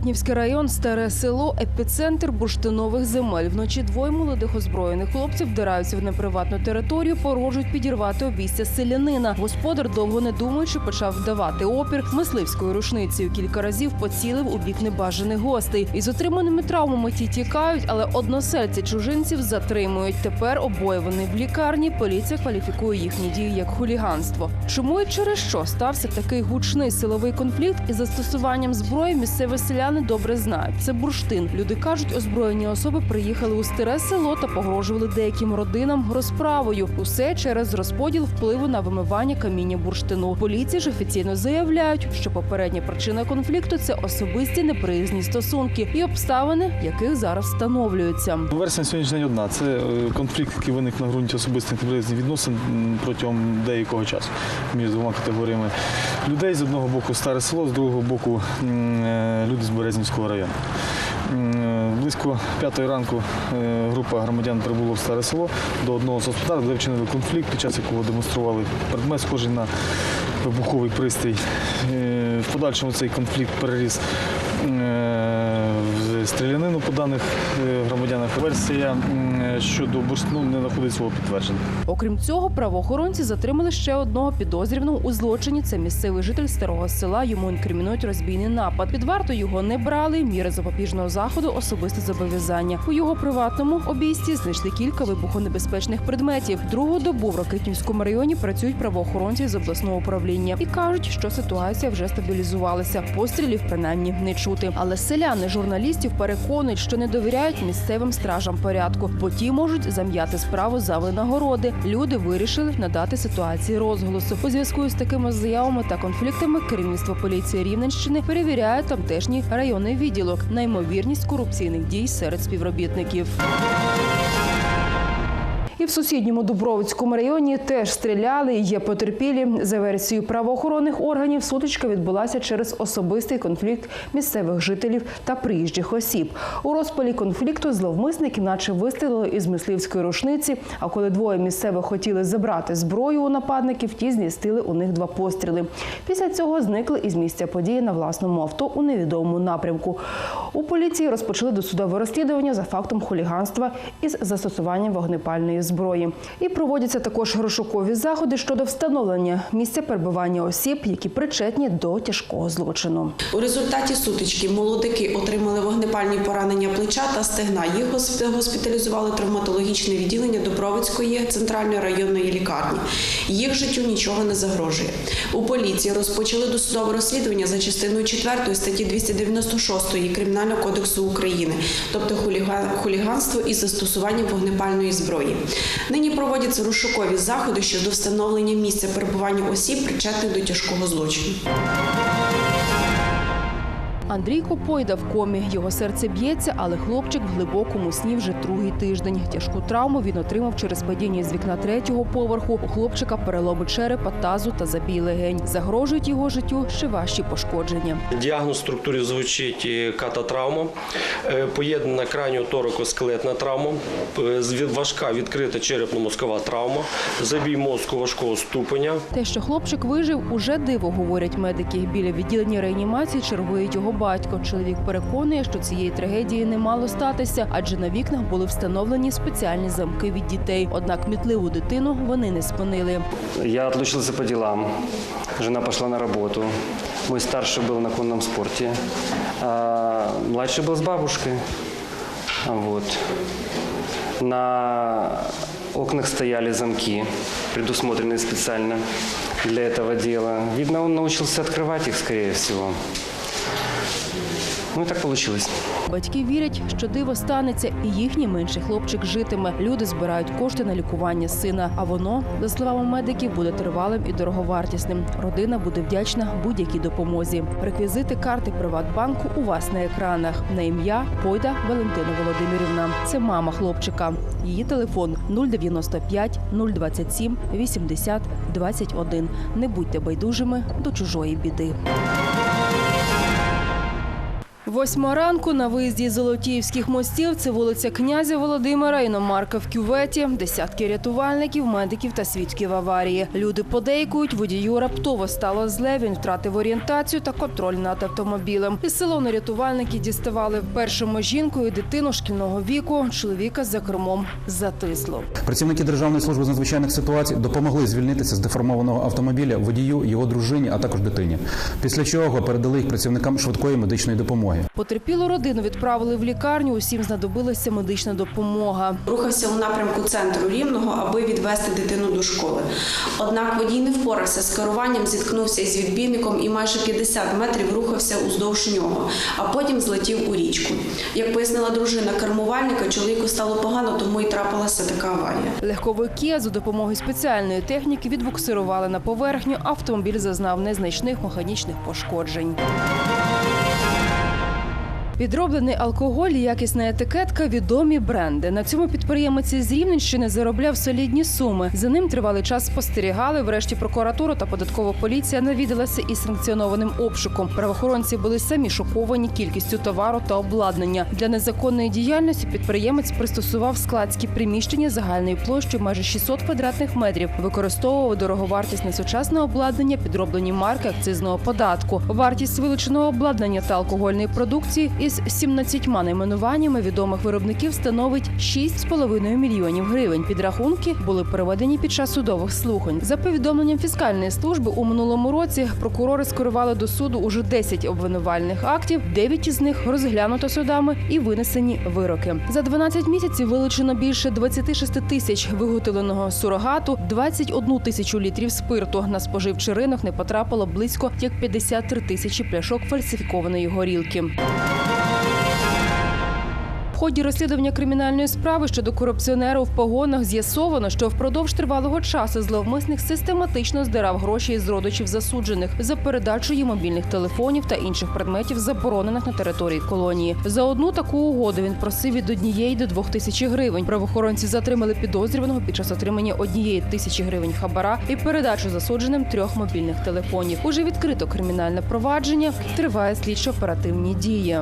Рокитнівський район, старе село, епіцентр бурштинових земель. Вночі двоє молодих озброєних хлопців вдираються в неприватну територію, порожують підірвати обійстя селянина. Господар, довго не думаючи, почав вдавати опір мисливською рушницею. Кілька разів поцілив у бік небажаних гостей. Із отриманими травмами ті тікають, але односельці чужинців затримують. Тепер обоє вони в лікарні. Поліція кваліфікує їхні дії як хуліганство. Чому і через що стався такий гучний силовий конфлікт із застосуванням зброї? Місцеві селяни добре знають. Це бурштин. Люди кажуть, озброєні особи приїхали у старе село та погрожували деяким родинам розправою. Усе через розподіл впливу на вимивання каміння бурштину. Поліції ж офіційно заявляють, що попередня причина конфлікту це особисті неприязні стосунки і обставини, яких зараз встановлюються. Версія на сьогоднішній день одна. Це е, конфлікт, який виник на ґрунті особистих неприязних відносин протягом деякого часу між двома категоріями людей. З одного боку старе село, з другого боку е, люди Березнівського району. Е, Близько п'ятої ранку е, група громадян прибула в старе село до одного з господарств, де вчинили конфлікт, під час якого демонстрували предмет, схожий на вибуховий пристрій. Е, В подальшому цей конфлікт переріс стрілянину по даних е, громадянах. Версія щодо бурштину не знаходить свого підтвердження. Окрім цього, правоохоронці затримали ще одного підозрюваного у злочині. Це місцевий житель старого села. Йому інкримінують розбійний напад. Під варту його не брали. Міри запобіжного заходу особисте зобов'язання. У його приватному обійсті знайшли кілька вибухонебезпечних предметів. Другу добу в Рокитнівському районі працюють правоохоронці з обласного управління і кажуть, що ситуація вже стабілізувалася. Пострілів принаймні не чути. Але селяни журналістів переконують, що не довіряють місцевим стражам порядку, бо ті можуть зам'яти справу за винагороди. Люди вирішили надати ситуації розголосу. У зв'язку з такими заявами та конфліктами керівництво поліції Рівненщини перевіряє тамтешній районний відділок на ймовірність корупційних дій серед співробітників. І в сусідньому Дубровицькому районі теж стріляли. Є потерпілі. За версією правоохоронних органів, сутичка відбулася через особистий конфлікт місцевих жителів та приїжджих осіб. У розпалі конфлікту зловмисники, наче вистрілили із мисливської рушниці. А коли двоє місцевих хотіли забрати зброю у нападників, ті змістили у них два постріли. Після цього зникли із місця події на власному авто у невідомому напрямку. У поліції розпочали досудове розслідування за фактом хуліганства із застосуванням вогнепальної зброї. І проводяться також розшукові заходи щодо встановлення місця перебування осіб, які причетні до тяжкого злочину. У результаті сутички молодики отримали вогнепальні поранення плеча та стегна. Їх госпі- госпіталізували травматологічне відділення Дубровицької центральної районної лікарні. Їх життю нічого не загрожує. У поліції розпочали досудове розслідування за частиною 4 статті 296 Кримінального кодексу України, тобто хуліга- хуліганство із застосуванням вогнепальної зброї. Нині проводяться розшукові заходи щодо встановлення місця перебування осіб, причетних до тяжкого злочину. Андрій Копойда в комі. Його серце б'ється, але хлопчик в глибокому сні вже другий тиждень. Тяжку травму він отримав через падіння з вікна третього поверху. У хлопчика переломи черепа, тазу та забій легень. Загрожують його життю ще важчі пошкодження. Діагноз в структурі звучить е, кататравма, е, поєднана крайньо-торико-скелетна травма, е, важка відкрита черепно-мозкова травма, забій мозку важкого ступеня, Те, що хлопчик вижив, уже диво, говорять медики. Біля відділення реанімації чергує його батько. Чоловік переконує, що цієї трагедії не мало статися, адже на вікнах були встановлені спеціальні замки від дітей. Однак мітливу дитину вони не спинили. Я отлучился по делам. Жена пошла на работу. Мой старший был на конном спорте. А младший был с бабушкой. Вот. На окнах стояли замки, предусмотренные специально для этого дела. Видно, он научился открывать их, скорее всего. Ну так получилось. Батьки вірять, що диво станеться, і їхній менший хлопчик житиме. Люди збирають кошти на лікування сина. А воно, за словами медиків, буде тривалим і дороговартісним. Родина буде вдячна будь-якій допомозі. Реквізити карти Приватбанку у вас на екранах. На ім'я Пойда Валентина Володимирівна. Це мама хлопчика. Її телефон 095 027 80 21. Не будьте байдужими до чужої біди. Восьма ранку на виїзді з Золотіївських мостів це вулиця князя Володимира, іномарка в кюветі, десятки рятувальників, медиків та свідків аварії. Люди подейкують, водію раптово стало зле. Він втратив орієнтацію та контроль над автомобілем. Із салону рятувальники діставали першому жінку і дитину шкільного віку. Чоловіка за кермом затисло. Працівники Державної служби з надзвичайних ситуацій допомогли звільнитися з деформованого автомобіля водію, його дружині, а також дитині. Після чого передали їх працівникам швидкої медичної допомоги. Потерпілу родину відправили в лікарню. Усім знадобилася медична допомога. Рухався у напрямку центру Рівного, аби відвести дитину до школи. Однак водій не впорався з керуванням, зіткнувся із відбійником і майже 50 метрів рухався уздовж нього, а потім злетів у річку. Як пояснила дружина кермувальника, чоловіку стало погано, тому і трапилася така аварія. Легковий Кія за допомогою спеціальної техніки відбуксирували на поверхню. Автомобіль зазнав незначних механічних пошкоджень. Підроблений алкоголь, якісна етикетка, відомі бренди. На цьому підприємець із Рівненщини заробляв солідні суми. За ним тривалий час спостерігали. Врешті прокуратура та податкова поліція навідалася із санкціонованим обшуком. Правоохоронці були самі шоковані кількістю товару та обладнання. Для незаконної діяльності підприємець пристосував складські приміщення загальною площею майже 600 квадратних метрів. Використовував дороговартісне сучасне обладнання, підроблені марки акцизного податку. Вартість вилученого обладнання та алкогольної продукції із 17 найменуваннями відомих виробників становить 6,5 мільйонів гривень. Підрахунки були переведені під час судових слухань. За повідомленням фіскальної служби у минулому році прокурори скерували до суду уже 10 обвинувальних актів. 9 із них розглянуто судами і винесені вироки. За 12 місяців вилучено більше 26 тисяч виготовленого сурогату, 21 тисячу літрів спирту. На споживчий ринок не потрапило близько як 53 тисячі пляшок фальсифікованої горілки. Ході розслідування кримінальної справи щодо корупціонера в погонах з'ясовано, що впродовж тривалого часу зловмисник систематично здирав гроші із родичів засуджених за передачу їм мобільних телефонів та інших предметів, заборонених на території колонії. За одну таку угоду він просив від однієї до двох тисяч гривень. Правоохоронці затримали підозрюваного під час отримання однієї тисячі гривень хабара і передачу засудженим трьох мобільних телефонів. Уже відкрито кримінальне провадження. Триває слідчо-оперативні дії.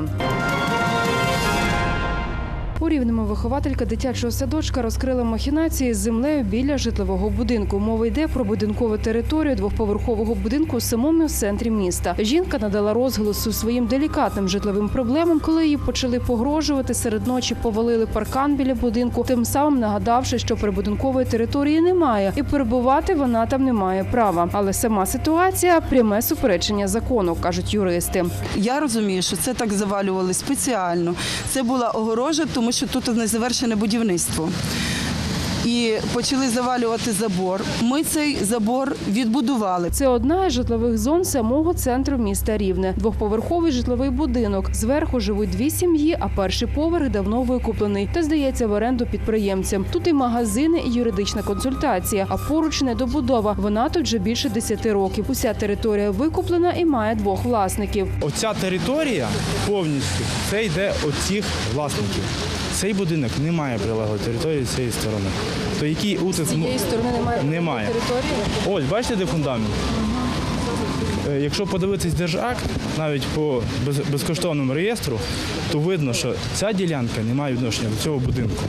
У рівному вихователька дитячого садочка розкрила махінації з землею біля житлового будинку. Мова йде про будинкову територію двохповерхового будинку у самому центрі міста. Жінка надала розголосу своїм делікатним житловим проблемам, коли її почали погрожувати серед ночі, повалили паркан біля будинку, тим самим нагадавши, що прибудинкової території немає, і перебувати вона там не має права. Але сама ситуація пряме суперечення закону, кажуть юристи. Я розумію, що це так завалювали спеціально. Це була огорожа, тому що тут незавершене будівництво. І почали завалювати забор. Ми цей забор відбудували. Це одна із житлових зон самого центру міста Рівне. Двохповерховий житловий будинок. Зверху живуть дві сім'ї, а перший поверх давно викуплений та здається в оренду підприємцям. Тут і магазини, і юридична консультація. А поруч недобудова. Вона тут вже більше 10 років. Уся територія викуплена і має двох власників. Оця територія повністю це йде від цих власників. Цей будинок не має прилеглої території з цієї сторони. То який утис сторони немає Немає. території. Ось, бачите, де фундамент? Е, Якщо подивитись держакт, навіть по без- безкоштовному реєстру, то видно, що ця ділянка не має відношення до цього будинку.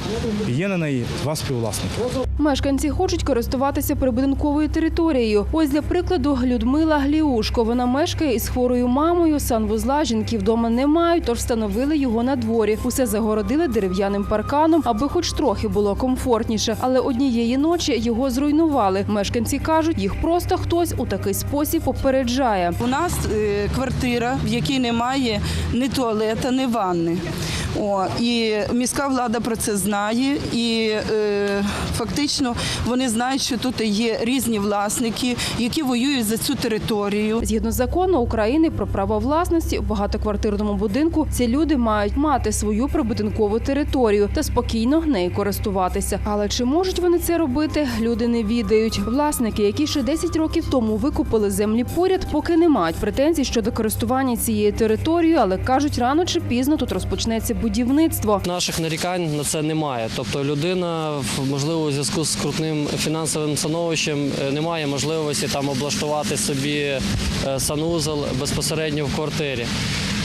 І є на неї два співвласники. Мешканці хочуть користуватися прибудинковою територією. Ось для прикладу Людмила Гліушко. Вона мешкає із хворою мамою. Санвузла жінки вдома не мають, тож встановили його на дворі. Усе загородили дерев'яним парканом, аби хоч трохи було комфортніше. Але однієї ночі його зруйнували. Мешканці кажуть, їх просто хтось у такий спосіб попереджає. У нас е, квартира, в якій немає ні туалета, ні ванни. О, і міська влада про це знає, і е, фактично вони знають, що тут є різні власники, які воюють за цю територію. Згідно закону України про право власності у багатоквартирному будинку, ці люди мають мати свою прибудинкову територію та спокійно нею користуватися. Але чи можуть вони це робити? Люди не відають. Власники, які ще 10 років тому викупили землі поряд, поки не мають претензій щодо користування цією територією, але кажуть, рано чи пізно тут розпочнеться будівництво. Наших нарікань на це немає. Тобто людина, можливо, у зв'язку з крутним фінансовим становищем е, не має можливості там облаштувати собі е, санузел безпосередньо в квартирі.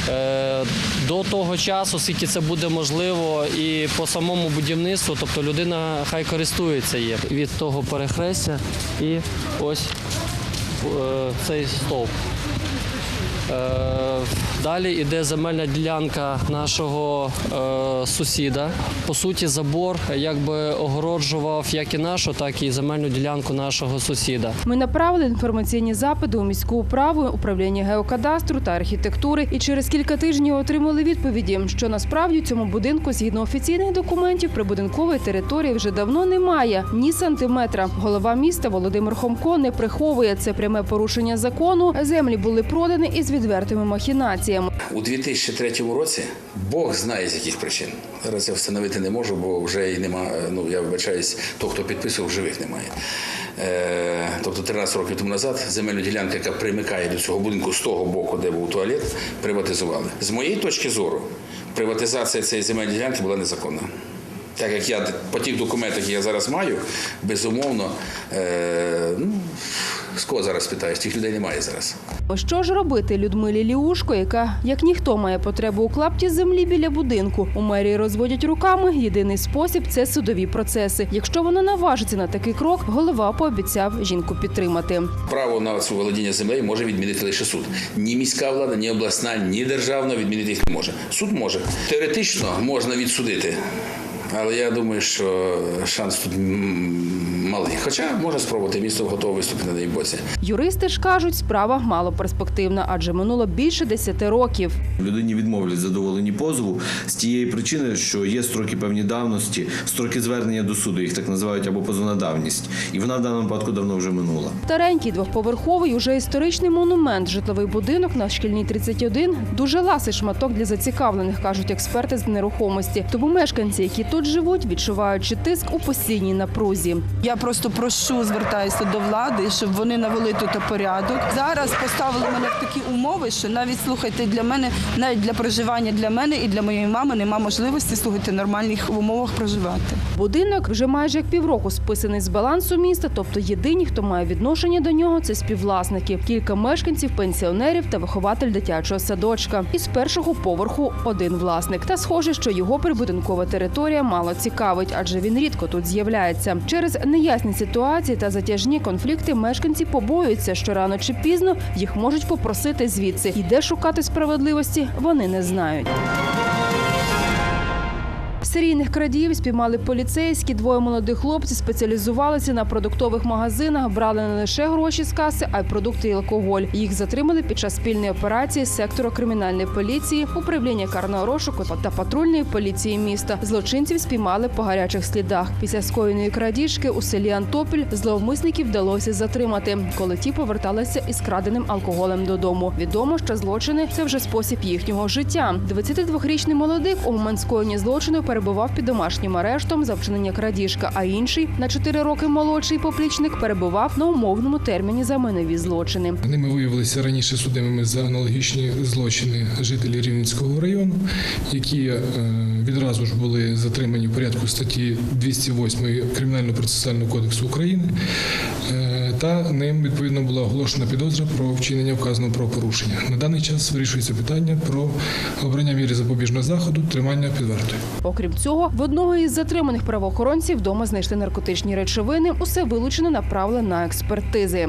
Е, До того часу, скільки це буде можливо, і по самому будівництву, тобто людина хай користується їм від того перехрестя і ось цей стовп. Е, Далі йде земельна ділянка нашого е, сусіда. По суті, забор якби огороджував як і нашу, так і земельну ділянку нашого сусіда. Ми направили інформаційні запити у міську управу, управління геокадастру та архітектури, і через кілька тижнів отримали відповіді, що насправді цьому будинку, згідно офіційних документів, прибудинкової території вже давно немає ні сантиметра. Голова міста Володимир Хомко не приховує це пряме порушення закону. Землі були продані із відвертими махінаціями. У 2003 році Бог знає з яких причин. Зараз я встановити не можу, бо вже і нема. Ну я вибачаюсь, то, хто підписував, живих немає. Е, тобто 13 років тому назад земельну ділянку, яка примикає до цього будинку з того боку, де був туалет, приватизували. З моєї точки зору, приватизація цієї земельної ділянки була незаконна. Так як я по тих документах, які я зараз маю, безумовно, е, ну, з кого зараз питаєш, тих людей немає зараз. Що ж робити Людмилі Ліушко, яка як ніхто має потребу у клапті землі біля будинку? У мерії розводять руками. Єдиний спосіб це судові процеси. Якщо вона наважиться на такий крок, голова пообіцяв жінку підтримати. Право на цю володіння землею може відмінити лише суд. Ні міська влада, ні обласна, ні державна відмінити їх не може. Суд може. Теоретично можна відсудити. Але я думаю, що шанс тут малий. Хоча можна спробувати, місто готове виступити на боці. Юристи ж кажуть, справа мало перспективна, адже минуло більше 10 років. Людині відмовлять задоволені позову з тієї причини, що є строки певні давності, строки звернення до суду, їх так називають або позовна давність. І вона в даному випадку давно вже минула. Старенький двохповерховий, уже історичний монумент, житловий будинок на шкільній 31 – дуже ласий шматок для зацікавлених, кажуть експерти з нерухомості. Тому мешканці, які тут живуть, відчуваючи тиск у постійній напрузі. Я просто прошу, звертаюся до влади, щоб вони навели тут порядок. Зараз поставили мене в такі умови, що навіть слухайте для мене, навіть для проживання для мене і для моєї мами нема можливості слухайте нормальних умовах проживати. Будинок вже майже як півроку списаний з балансу міста, тобто єдині, хто має відношення до нього, це співвласники, кілька мешканців, пенсіонерів та вихователь дитячого садочка. Із першого поверху один власник. Та схоже, що його прибудинкова територія мало цікавить, адже він рідко тут з'являється. Через неясні ситуації та затяжні конфлікти мешканці побоюються, що рано чи пізно їх можуть попросити звідси. І де шукати справедливості, вони не знають. Серійних крадіїв спіймали поліцейські. Двоє молодих хлопців спеціалізувалися на продуктових магазинах, брали не лише гроші з каси, а й продукти і алкоголь. Їх затримали під час спільної операції сектору кримінальної поліції, управління карного розшуку та патрульної поліції міста. Злочинців спіймали по гарячих слідах. Після скоєної крадіжки у селі Антопіль зловмисників вдалося затримати, коли ті поверталися із краденим алкоголем додому. Відомо, що злочини це вже спосіб їхнього життя. 22-річний молодик у момент скоєння злочину перебував під домашнім арештом за вчинення крадіжка, а інший на 4 роки молодший поплічник перебував на умовному терміні за майнові злочини. Ними виявилися раніше судимими за аналогічні злочини жителі Рівненського району, які е, відразу ж були затримані в порядку статті 208 Кримінально-процесуального кодексу України. Та ним відповідно була оголошена підозра про вчинення вказаного правопорушення. На даний час вирішується питання про обрання міри запобіжного заходу, тримання під вартою. Окрім цього, в одного із затриманих правоохоронців вдома знайшли наркотичні речовини. Усе вилучено направлено на експертизи.